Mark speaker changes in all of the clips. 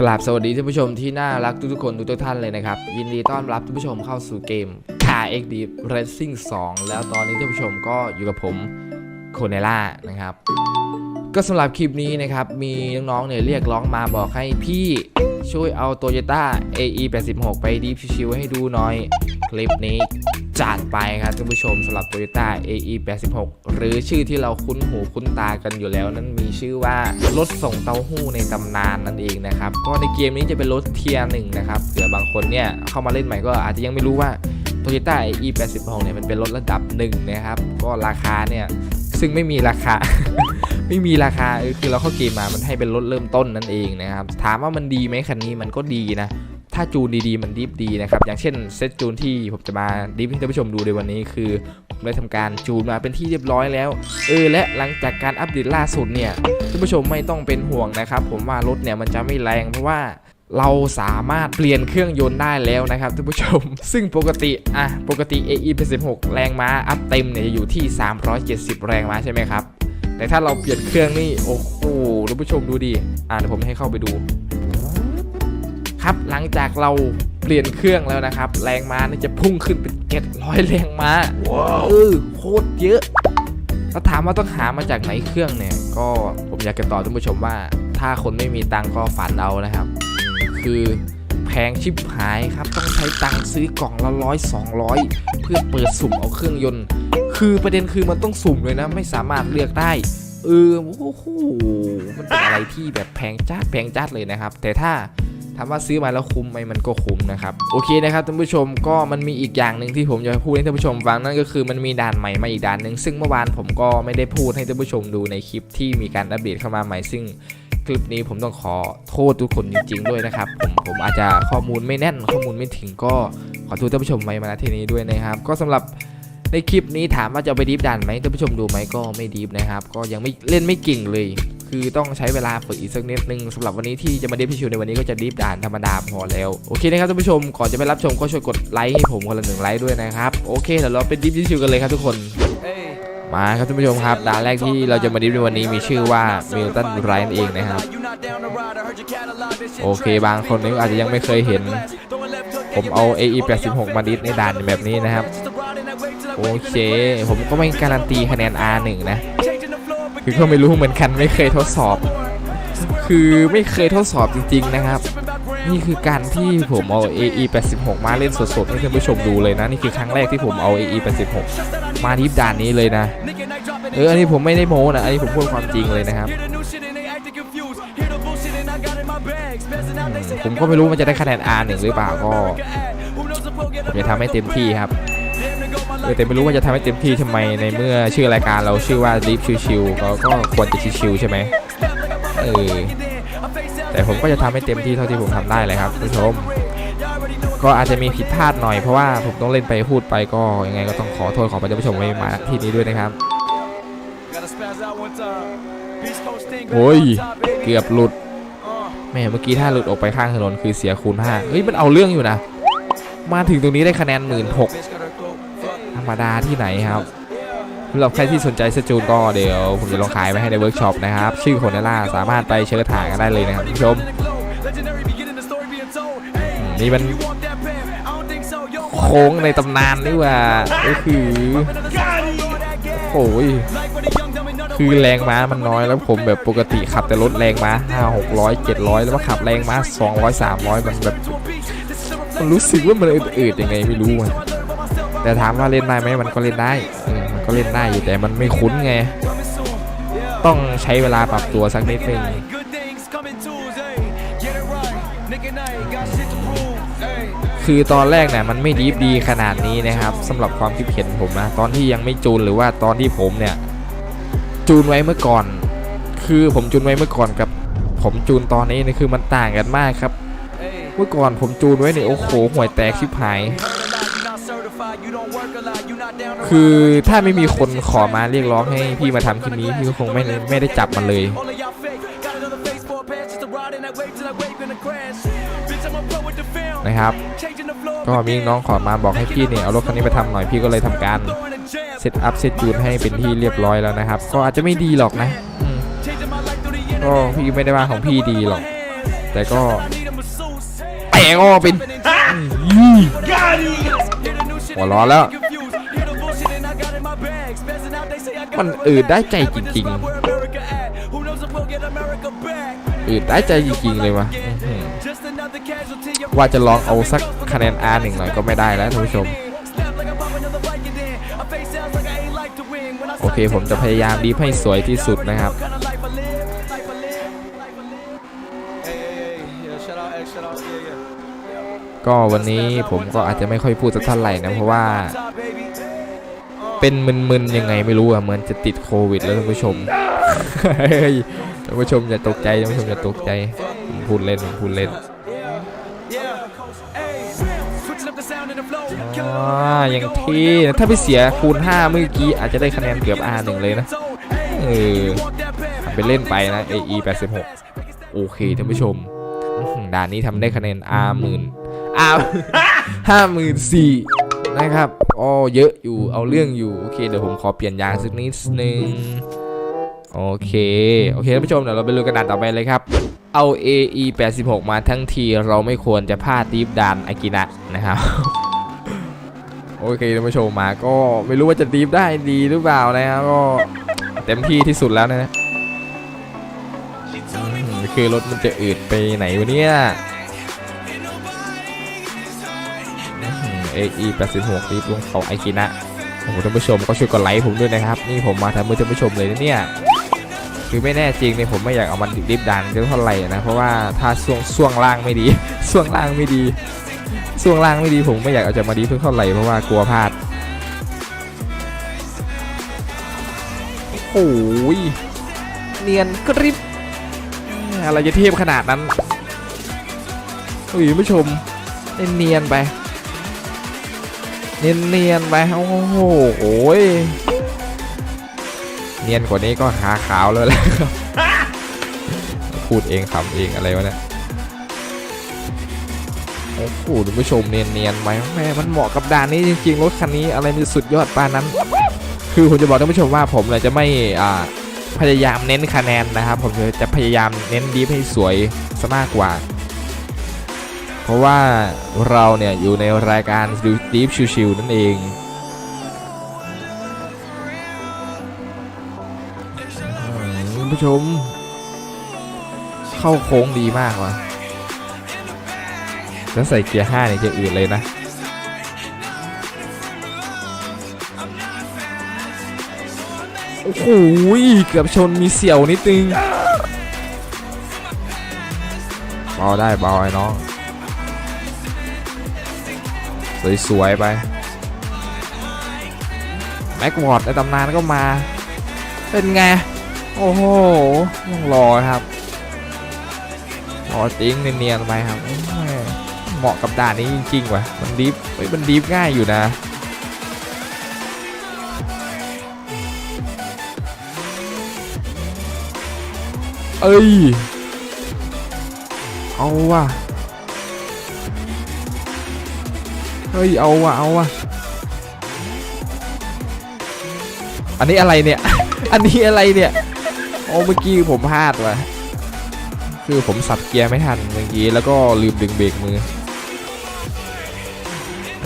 Speaker 1: กราบสวัสดีท่านผู้ชมที่น่ารักทุกๆคนทุกๆท่านเลยนะครับ ยินดีต้อนรับท่านผู้ชมเข้าสู่เกม Car XD Racing 2 แล้วตอนนี้ท่านผู้ชมก็อยู่กับผมโคเนล่านะครับ ก็สำหรับคลิปนี้นะครับ มีน้องๆเนี่ยเรียกร้องมาบอกให้พี่ ช่วยเอา Toyota AE 86ไปดีฟชิวๆให้ดูหน่อย คลิปนี้จัดไปครับท่านผู้ชมสำหรับ Toyota AE 86 หรือชื่อที่เราคุ้นหูคุ้นตากันอยู่แล้วนั้นมีชื่อว่ารถส่งเต้าหู้ในตำนานนั่นเองนะครับก็ในเกมนี้จะเป็นรถเทียร์หนึ่งนะครับเผื่อบางคนเนี่ยเข้ามาเล่นใหม่ก็อาจจะยังไม่รู้ว่า Toyota AE 86เนี่ยมันเป็นรถระดับหนึ่งนะครับ ก็ราคาเนี่ยซึ่งไม่มีราคา ไม่มีราคาเออคือเราเข้าเกมมามันให้เป็นรถเริ่มต้นนั่นเองนะครับถามว่ามันดีไหมคันนี้มันก็ดีนะถ้าจูนดีๆมันดิฟดีนะครับอย่างเช่นเซตจูนที่ผมจะมาดิฟให้ท่านผู้ชมดูในวันนี้คือผมได้ทำการจูนมาเป็นที่เรียบร้อยแล้วเออและหลังจากการอัปเดตล่าสุดเนี่ยท่านผู้ชมไม่ต้องเป็นห่วงนะครับ ผมว่ารถเนี่ยมันจะไม่แรงเพราะว่าเราสามารถเปลี่ยนเครื่องยนต์ได้แล้วนะครับท่านผู้ชม ซึ่งปกติอะปกติ AE เป็น16แรงม้าอัพเต็มเนี่ยจะอยู่ที่ 370 แรงม้าใช่ไหมครับ แต่ถ้าเราเปลี่ยนเครื่องนี่โอ้โหท่านผู้ชมดูดิอะเดี๋ยวผมให้เข้าไปดู ครับหลังจากเราเปลี่ยนเครื่องแล้วนะครับ แรงม้านี่จะพุ่งขึ้นเป็น700แรงม้าเออโคตรเยอะแล้วถามว่าต้องหามาจากไหนเครื่องเนี่ย ก็ผมอยากจะตอบท่านผู้ชมว่า ถ้าคนไม่มีตังค์ก็ฝันเอานะครับอืมคือ แพงชิบหายครับ ต้องใช้ตังค์ซื้อกล่องละร้อยสองร้อยเพื่อเปิดสุ่มเอาเครื่องยนต์ คือประเด็นคือมันต้องสุ่มเลยนะ ไม่สามารถเลือกได้ เออ โอ้โห มันเป็นอะไรที่แบบแพงจัดแพงจัดเลยนะครับ แต่ถ้าถามว่าซื้อมาแล้วคุ้มไหมมันก็คุ้มนะครับโอเคนะครับท่านผู้ชมก็มันมีอีกอย่างหนึ่งที่ผมจะพูดให้ท่านผู้ชมฟังนั่นก็คือมันมีด่านใหม่มาอีกด่านหนึ่งซึ่งเมื่อวานผมก็ไม่ได้พูดให้ท่านผู้ชมดูในคลิปที่มีการอัปเดตเข้ามาใหม่ซึ่ง ลิปนี้ผมต้องขอโทษทุกคนจริง ๆ ด้วยนะครับ ผมผมอาจจะข้อมูลไม่แน่นข้อมูลไม่ถึงก็ขอโทษท่านผู้ชมไว้มาณที่นี้ด้วยนะครับ ก็สำหรับในคลิปนี้ถามว่าจะไปดีฟดันไหมท่านผู้ชมดูไหมก็ไม่ดีฟนะครับ ก็ยังไม่เล่นไม่เก่งเลย คือต้องใช้เวลาฝึกอีกสักนิดนึงสำหรับวันนี้ที่จะมาดีฟพิชิวในวันนี้ก็จะดีฟด่านธรรมดาพอแล้วโอเคนะครับท่านผู้ชมก่อนจะไปรับชมก็ช่วยกดไลค์ให้ผมคนละหนึ่งไลค์ด้วยนะครับโอเคเดี๋ยวเราไปดีฟพิชิวกันเลยครับทุกคน มาครับท่านผู้ชมครับด่านแรกที่เราจะมาดิฟในวันนี้มีชื่อว่ามิลตันไรน์เองนะครับโอเคบางคนนี่อาจจะยังไม่เคยเห็น ผมเอา AE 86มาดิฟในด่านแบบนี้นะครับโอเค ผมก็ไม่การันตีคะแนน R1 นะ คือก็ไม่รู้เหมือนกันไม่เคยทดสอบ คือไม่เคยทดสอบจริงๆนะครับ นี่คือการที่ผมเอา AE 86มาเล่นสดๆให้ท่านผู้ชมดูเลยนะ นี่คือครั้งแรกที่ผมเอา AE 86 มาดิฟด่านนี้เลยนะ เอออันนี้ผมไม่ได้โม้นะอันนี้ผมพูดความจริงเลยนะครับ ผมก็ไม่รู้มันจะได้คะแนน R1 หรือเปล่าก็ผมจะทำให้เต็มที่ครับเออแต่ไม่รู้ว่าจะทำให้เต็มที่ทำไมในเมื่อชื่อรายการเราชื่อว่า Deep ชิวๆก็ก็ควรจะชิวๆใช่ไหมเออแต่ผมก็จะทำให้เต็มที่เท่าที่ผมทำได้เลยครับผู้ชม ก็อาจจะมีผิดพลาดหน่อยเพราะว่าผมต้องเล่นไปพูดไปก็ยังไงก็ต้องขอโทษขอประผู้ชมไว้มาที่นี้ด้วยนะครับโอ้ยเกือบหลุดแหม่เมื่อกี้ถ้าหลุดออกไปข้างถนนคือเสียคูณห้าเฮ้ยมันเอาเรื่องอยู่นะ มาถึงตรงนี้ได้คะแนนหมื่นหกธรรมดาที่ไหนครับสำหรับใครที่สนใจสจูนก็เดี๋ยวผมจะลองขายไว้ให้ในเวิร์กช็อปนะครับ ชื่อโคนาล่าสามารถไปเชิญถ่ายกันได้เลยนะครับคุณผู้ชมอืมนี่มัน โค้งในตำนานนี่ว่าก็คือโอ้ยคือแรงม้ามันน้อยแล้วผมแบบปกติขับแต่รถแรงม้าห้าหกร้อยเจ็ดร้อยแล้วมาขับแรงม้าสองร้อยสามร้อยมันแบบมันรู้สึกว่ามันอืดๆยังไงไม่รู้แต่ถามว่าเล่นได้ไหมมันก็เล่นได้มันก็เล่นได้อยู่แต่มันไม่คุ้นไง ต้องใช้เวลาปรับตัวสักนิดนึง คือตอนแรกเนี่ยมันไม่ดีดีขนาดนี้นะครับสำหรับความคิดเห็นผมนะตอนที่ยังไม่จูนหรือว่าตอนที่ผมเนี่ยจูนไว้เมื่อก่อน คือผมจูนไว้เมื่อก่อนกับ ผมจูนตอนนี้นี่คือมันต่างกันมากครับ เมื่อก่อนผมจูนไว้เนี่ยโอ้โหห่วยแตกชิบหาย คือถ้าไม่มีคนขอมาเรียกร้องให้พี่มาทำคลิปนี้พี่ก็คงไม่ไม่ได้จับมันเลย นะครับ ก็มีน้องขอมาบอกให้พี่เนี่ยเอารถคันนี้ไปทำหน่อยพี่ก็เลยทำการเซตอัพเซตจูนให้เป็นที่เรียบร้อยแล้วนะครับ ก็อาจจะไม่ดีหรอกนะก็พี่ไม่ได้ว่าของพี่ดีหรอก แต่ก็แต่ก็เป็นอื้อหัวร้อนแล้ว มันอืดได้ใจจริงๆอืดได้ใจจริงๆเลยวะ ว่าจะลองเอาสักคะแนน R หนึ่งหน่อยก็ไม่ได้แล้วท่านผู้ชม โอเคผมจะพยายามดีให้สวยที่สุดนะครับ ก็วันนี้ผมก็อาจจะไม่ค่อยพูดสักเท่าไหร่นะเพราะว่า เป็นมึนๆยังไงไม่รู้อะเหมือนจะติดโควิดแล้วท่านผู้ชมท่านผู้ชมอย่าตกใจท่านผู้ชมอย่าตกใจ พูดเล่นพูดเล่น อย่างที่ถ้าไปเสียคูณ 5 เมื่อกี้อาจจะได้คะแนนเกือบ R1 เลยนะ เออทำไปเล่นไปนะ AE 86 โอเคท่านผู้ชม ด่านนี้ทำได้คะแนน R หมื่น R ห้าหมื่นสี่นะครับอ๋อเยอะอยู่เอาเรื่องอยู่ โอเค เดี๋ยวผมขอเปลี่ยนยางสักนิดนึง โอเค โอเคท่านผู้ชมเดี๋ยวเราไปดูกระดานต่อไปเลยครับเอา AE 86 มาทั้งทีเราไม่ควรจะพลาดดีฟดานอากินะนะครับ โอเคท่านผู้ชมมาก็ไม่รู้ว่าจะดีฟได้ดีหรือเปล่านะครับก็เต็มที่ที่สุดแล้วนะคือรถมันจะอืดไปไหนวะเนี่ยเอืม AE 86ดีฟลงเขาไอากินะโอ้โหท่านผู้ชมก็ช่วยกดไลค์ผมด้วยนะครับ นี่ผมมาทำมือท่านผู้ชมเลยนะเนี่ยคือไม่แน่จริงเนี่ยผมไม่อยากเอามันดิบดันเท่าไหร่นะเพราะว่าถ้าช่วงช่วงล่างไม่ดีช่วงล่างไม่ดี ช่วงล่างไม่ดีผมไม่อยากเอาจะมาดีเท่าไหร่เพราะว่ากลัวพลาดโอ้ยเนียนกริบอะไรจะเทียบขนาดนั้นเฮ้ยผู้ชมเนียนไป เนียนๆไปโอ้โหโอ้ยเนียนกว่านี้ก็ขาขาวแล้วแหละพูดเองขำเองอะไรวะเนี่ย อ้โหท่านผู้ชมเนียนๆไหมแม่มันเหมาะกับด่านนี้จริงๆรถคันนี้อะไรมันสุดยอดปานั้น คือผมจะบอกท่านผู้ชมว่าผมเนี่ยจะไม่อ่าพยายามเน้นคะแนนนะครับ ผมจะพยายามเน้นดีฟให้สวยซะมากกว่า เพราะว่าเราเนี่ยอยู่ในรายการดีฟชิวๆนั่นเองคุณผู้ชม เข้าโค้งดีมากว่ะ แล้วใส่เกียร์5เนี่ยจะอืดเลยนะโอ้โหเกือบชนมีเสี่ยวนิดนึงเบาได้เบาไอ้น้องสวย ๆ ไป แม็กวอร์ดในตำนานก็มา เป็นไง โอ้โหยังรอครับ รอจริงเนียนๆไปครับ เหมาะกับด่านนี้จริงๆว่ะมันดีฟเฮ้ยมันดีฟง่ายอยู่นะเอ้ย เอาว่ะ เฮ้ย เอาว่ะ เอาว่ะ อันนี้อะไรเนี่ย อันนี้อะไรเนี่ย โอ้ เมื่อกี้ผมพลาดว่ะ คือผมสับเกียร์ไม่ทันเมื่อกี้ แล้วก็ลืมดึงเบรกมือ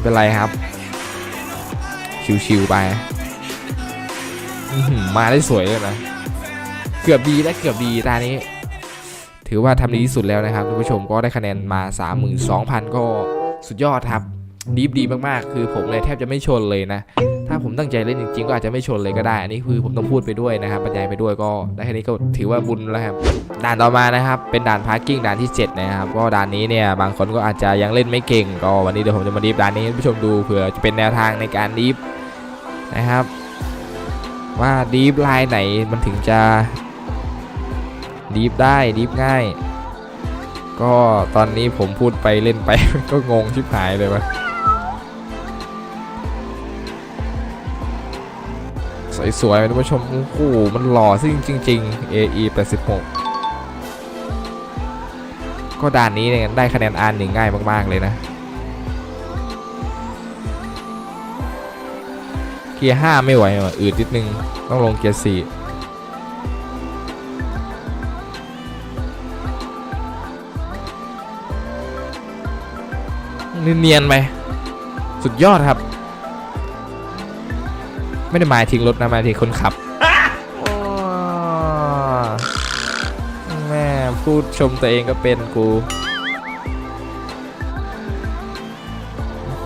Speaker 1: ไม่เป็นไรครับ ชิวๆไปมาได้สวยเลยนะเกือบดีและเกือบดีตานี้ ถือว่าทำดีที่สุดแล้วนะครับท่านผู้ชมก็ได้คะแนนมา 32,000 ก็สุดยอดครับ ดีฟดีมากๆ คือผมเลยแทบจะไม่ชนเลยนะ ถ้าผมตั้งใจเล่นจริงๆ ก็อาจจะไม่ชนเลยก็ได้ อันนี้คือผมต้องพูดไปด้วยนะครับบรรยายไปด้วยก็ได้แค่นี้ก็ถือว่าบุญแล้วครับ ด่านต่อมานะครับ เป็นด่านพาร์กิ้งด่านที่ 7 นะครับ ก็ด่านนี้เนี่ยบางคนก็อาจจะยังเล่นไม่เก่ง ก็วันนี้เดี๋ยวผมจะมาดีฟด่านนี้ให้ผู้ชมดูเผื่อจะเป็นแนวทางในการดีฟนะครับ ว่าดีฟลายไหนมันถึงจะดีฟได้ดีฟง่าย ก็ตอนนี้ผมพูดไปเล่นไปก็งงชิบหายเลยวะ สวยๆท่านผู้ชมโอ้โหมันหล่อซิ่งจริง ๆ AE 86ก็ด่านนี้เนี่ยได้คะแนนอ่านหนึ่งง่ายมาก ๆ เลยนะ เกียร์ห้าไม่ไหวว่ะอืดนิดนึง ต้องลงเกียร์สี่เนียนๆไปสุดยอดครับ ไม่ได้หมายถึงรถนะหมายถึงคนขับอ๋อแม่พูดชมตัวเองก็เป็นกู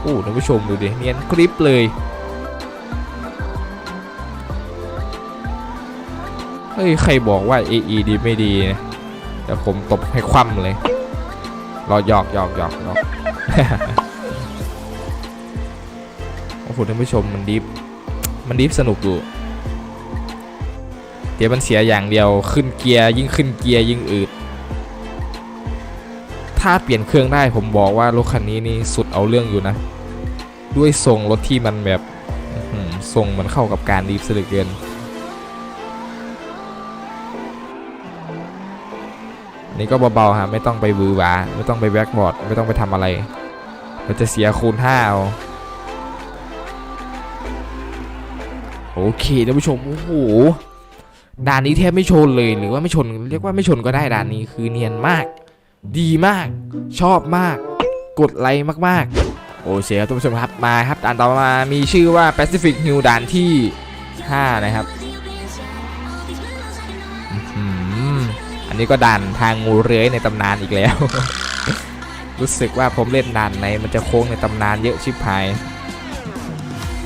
Speaker 1: โอ้ท่านผู้ชมดูดิเนียนกริปเลยเฮ้ย ใครบอกว่า AE ดีไม่ดีนะแต่ผมตบให้คว่ำเลย รอหยอกหยอกหยอกหยอกโอ้โหท่านผู้ชมมันดิฟ มันดิฟสนุกอยู่เดี๋ยวมันเสียอย่างเดียวขึ้นเกียร์ยิ่งขึ้นเกียร์ยิ่งอืดถ้าเปลี่ยนเครื่องได้ผมบอกว่ารถคันนี้นี่สุดเอาเรื่องอยู่นะ ด้วยทรงรถที่มันแบบอื้อหือทรงมันเข้ากับการดิฟซะเหลือเกินอันนี้ก็เบาๆฮะไม่ต้องไปวือหวาไม่ต้องไปแบ็กบอร์ด ไม่ต้องไปทำอะไร มันจะเสียคูณ5เอา โอเคท่านผู้ชมโอ้โหด่านนี้แทบไม่ชนเลยหรือว่าไม่ชนเรียกว่าไม่ชนก็ได้ด่านนี้คือเนียนมาก ดีมาก ชอบมาก กดไลค์มากๆ โอเคครับท่านผู้ชมครับมาครับด่านต่อมามีชื่อว่า Pacific Hill ด่านที่ 5 นะครับอืมอันนี้ก็ด่านทางงูเลื้อยในตำนานอีกแล้ว รู้สึกว่าผมเล่นด่านไหนมันจะโค้งในตำนานเยอะชิบหาย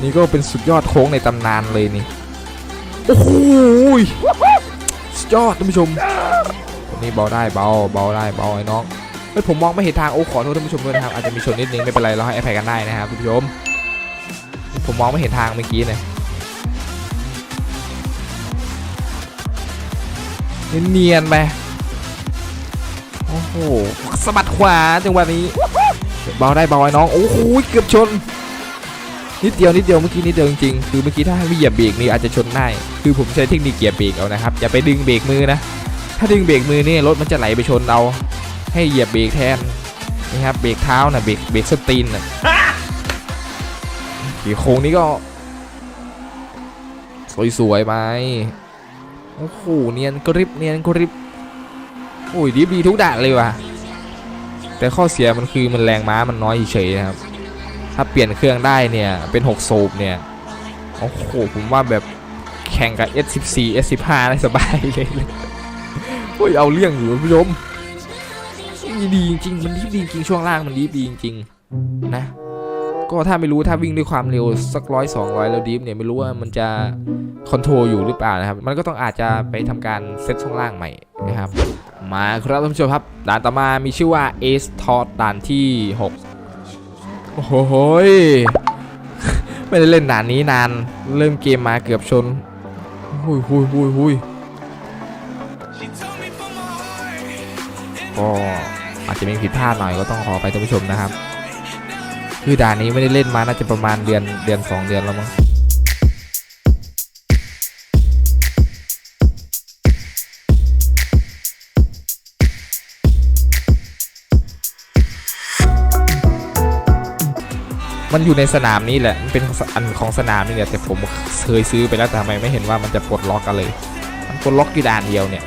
Speaker 1: นี่ก็เป็นสุดยอดโค้งในตำนานเลยนี่ โอ้โหยสุดยอดท่านผู้ชมวันนี้เบาได้เบาเบาได้เบาไอ้น้องเฮ้ยผมมองไม่เห็นทางโอ้ขอโทษท่านผู้ชมด้วยนะครับอาจจะมีชนนิดนึงไม่เป็นไรเราให้อภัยกันได้นะครับท่านผู้ชม ผมมองไม่เห็นทางเมื่อกี้เลยเนียนๆไปโอ้โหสะบัดขวาจังหวะนี้เบาได้เบาไอ้น้องโอ้โหเกือบชน นิดเดียวนิดเดียวเมื่อกี้นิดเดียวจริงๆคือเมื่อกี้ถ้าให้เหยียบเบรกนี่อาจจะชนได้คือผมใช้เทคนิคเหยียบเบรกเอานะครับอย่าไปดึงเบรกมือนะ ถ้าดึงเบรกมือนี่รถมันจะไหลไปชนเรา ให้เหยียบเบรกแทนนะครับเบรกเท้านะเบรกเบรกสตีนนะขี่โค้งนี้ก็ สวยๆไหมโอ้โหเนียนกริบเนียนกริบโอ้ยดีดีทุกด่านเลยว่ะแต่ข้อเสียมันคือมันแรงม้ามันน้อยเฉยๆนะครับ ถ้าเปลี่ยนเครื่องได้เนี่ยเป็น6โซบเนี่ยโอ้โหผมว่าแบบแข่งกับ S14 S15 ได้สบายเลยโอ้ยเอาเรื่องอยู่คุณผู้ชมดีจริงมันดีดีจริงช่วงล่างมันดีดีจริงนะก็ถ้าไม่รู้ถ้าวิ่งด้วยความเร็วสักร้อยสองร้อยแล้วดีฟเนี่ยไม่รู้ว่ามันจะคอนโทรลอยู่หรือเปล่านะครับ มันก็ต้องอาจจะไปทำการเซตช่วงล่างใหม่นะครับ มาครับท่านผู้ชมครับด่านต่อมามีชื่อว่า Ace t o d ด่านที่ 6 โอ้โหไม่ได้เล่นด่านนี้นาน เริ่มเกมมาเกือบชนหุยหุยหุยหุยก็อาจจะมีผิดพลาดหน่อยก็ต้องขอไปท่านผู้ชมนะครับ คือด่านนี้ไม่ได้เล่นมาน่าจะประมาณเดือนเดือน2เดือนแล้วมั้ง มันอยู่ในสนามนี้แหละ มันเป็นอันของสนามนี่แหละแต่ผมเคยซื้อไปแล้วแต่ทำไมไม่เห็นว่ามันจะปลดล็อกกันเลย มันปลดล็อกอยู่ด่านเดียวเนี่ย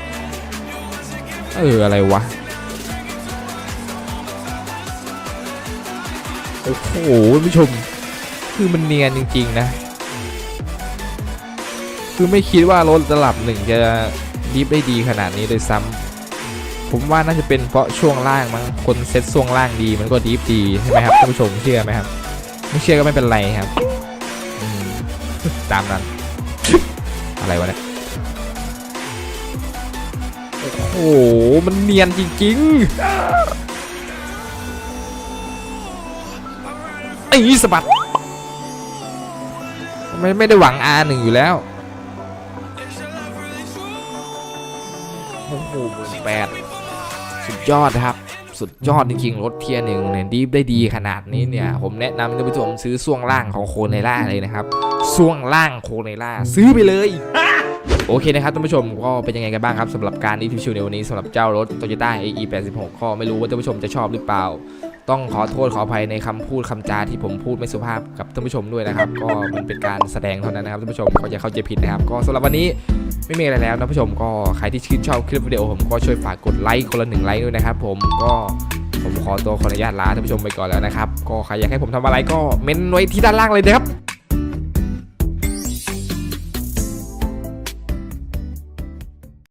Speaker 1: เอออะไรวะ โอ้โหผู้ชม คือมันเนียนจริง ๆ นะ คือไม่คิดว่ารถระดับหนึ่งจะดิฟได้ดีขนาดนี้เลยซ้ำ ผมว่าน่าจะเป็นเพราะช่วงล่างมั้ง คนเซ็ตช่วงล่างดีมันก็ดีฟดีใช่ไหมครับท่านผู้ชมเชื่อไหมครับ ไม่เชื่อก็ไม่เป็นไรครับ ตามนั้น อะไรวะเนี่ย โอ้โห มันเนียนจริงๆไอ้สะบัดไม่ไม่ได้หวัง R หนึ่งอยู่แล้ว โอ้โหแปดสุดยอดครับ สุดยอดจริงๆรถเทียร์หนึ่งเนี่ยดีฟได้ดีขนาดนี้เนี่ย ผมแนะนำท่านผู้ชมซื้อส่วงล่างของโคเนล่าเลยนะครับส่วงล่างโคเนล่าซื้อไปเลยโอเคนะครับท่านผู้ชมก็เป็นยังไงกันบ้างครับสำหรับการรีวิวในวันนี้สำหรับเจ้ารถ Toyota AE 86 ก็ไม่รู้ว่าท่านผู้ชมจะชอบหรือเปล่า ต้องขอโทษขออภัยในคำพูดคำจาที่ผมพูดไม่สุภาพกับท่านผู้ชมด้วยนะครับ ก็มันเป็นการแสดงเท่านั้นนะครับท่านผู้ชมก็อย่าเข้าใจผิดนะครับ ก็สำหรับวันนี้ไม่มีอะไรแล้วนะผู้ชมก็ใครที่ชื่นชอบคลิปวิดีโอผมก็ช่วยฝากกดไลค์คนละหนึ่งไลค์ด้วยนะครับ ผมก็ผมขอตัวขออนุญาตลาท่านผู้ชมไปก่อนแล้วนะครับ ก็ใครอยากให้ผมทำอะไรก็เม้นไว้ที่ด้านล่างเลยนะครับ